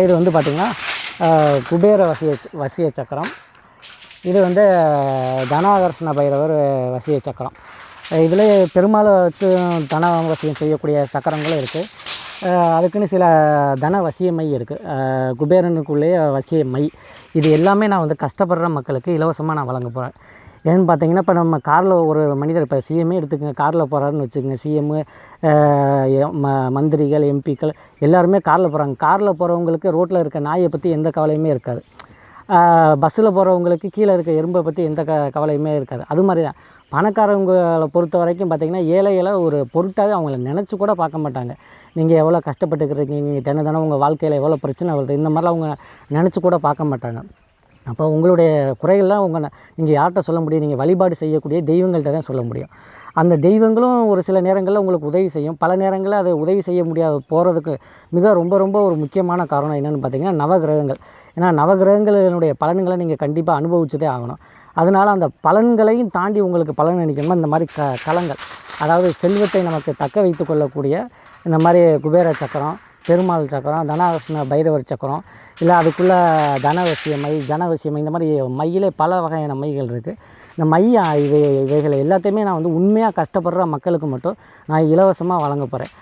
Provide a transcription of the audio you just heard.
இது வந்து பார்த்திங்கன்னா குபேர வசிய வசிய சக்கரம். இது வந்து தனாகர்ஷண பைரவர் வசிய சக்கரம். இதில் பெருமாளை வச்சு தன வசியம் செய்யக்கூடிய சக்கரங்களும் இருக்குது அதுக்குன்னு சில தன வசிய மை இருக்குது குபேரனுக்குள்ளேயே வசிய மை இது எல்லாமே நான் வந்து கஷ்டப்படுற மக்களுக்கு இலவசமாக நான் வழங்க போகிறேன் ஏன்னு பார்த்தீங்கன்னா இப்போ நம்ம காரில் ஒரு மனிதர் இப்போ சிஎம்ஏ எடுத்துக்கங்க காரில் போகிறாருன்னு வச்சுக்கோங்க சிஎம்மு ம மந்திரிகள் எம்பிக்கள் எல்லாருமே காரில் போகிறாங்க காரில் போகிறவங்களுக்கு ரோட்டில் இருக்க நாயை பற்றி எந்த கவலையுமே இருக்காது. பஸ்ஸில் போகிறவங்களுக்கு கீழே இருக்க எறும்பை பற்றி எந்த க கவலையுமே இருக்காது. அது மாதிரி தான் பணக்காரவங்களை பொறுத்த வரைக்கும் பார்த்திங்கன்னா ஏழைகளை ஒரு பொருட்டாகவே அவங்கள நினச்சி கூட பார்க்க மாட்டாங்க. நீங்கள் எவ்வளோ கஷ்டப்பட்டுக்கிறீங்க நீங்கள் தினம் தினம் உங்கள் வாழ்க்கையில் எவ்வளோ பிரச்சனை வருது இந்த மாதிரிலாம் அவங்க நினச்சி கூட பார்க்க மாட்டாங்க. அப்போ உங்களுடைய குறைகள்லாம் உங்கள் நீங்கள் யார்கிட்ட சொல்ல முடியும்? நீங்கள் வழிபாடு செய்யக்கூடிய தெய்வங்கள்கிட்ட தான் சொல்ல முடியும். அந்த தெய்வங்களும் ஒரு சில நேரங்களில் உங்களுக்கு உதவி செய்யும். பல நேரங்களில் அதை உதவி செய்ய முடியாது போகிறதுக்கு மிக ரொம்ப ரொம்ப ஒரு முக்கியமான காரணம் என்னென்னு பார்த்தீங்கன்னா நவகிரகங்கள். ஏன்னா நவகிரகங்களினுடைய பலன்களை நீங்கள் கண்டிப்பாக அனுபவிச்சதே ஆகணும். அதனால் அந்த பலன்களையும் தாண்டி உங்களுக்கு பலன் அளிக்கணுமா இந்த மாதிரி க கலங்கள் அதாவது செல்வத்தை நமக்கு தக்க வைத்து கொள்ளக்கூடிய இந்த மாதிரி குபேர சக்கரம் பெருமாள் சக்கரம் தனாகிருஷ்ண பைரவர் சக்கரம் இல்லை அதுக்குள்ளே தனவசிய மை ஜனவசிய மை இந்த மாதிரி மையிலே பல வகையான மைகள் இருக்குது இந்த மைய இவை இவைகளை எல்லாத்தையுமே நான் வந்து உண்மையாக கஷ்டப்படுற மக்களுக்கு மட்டும் நான் இலவசமாக வழங்க போகிறேன்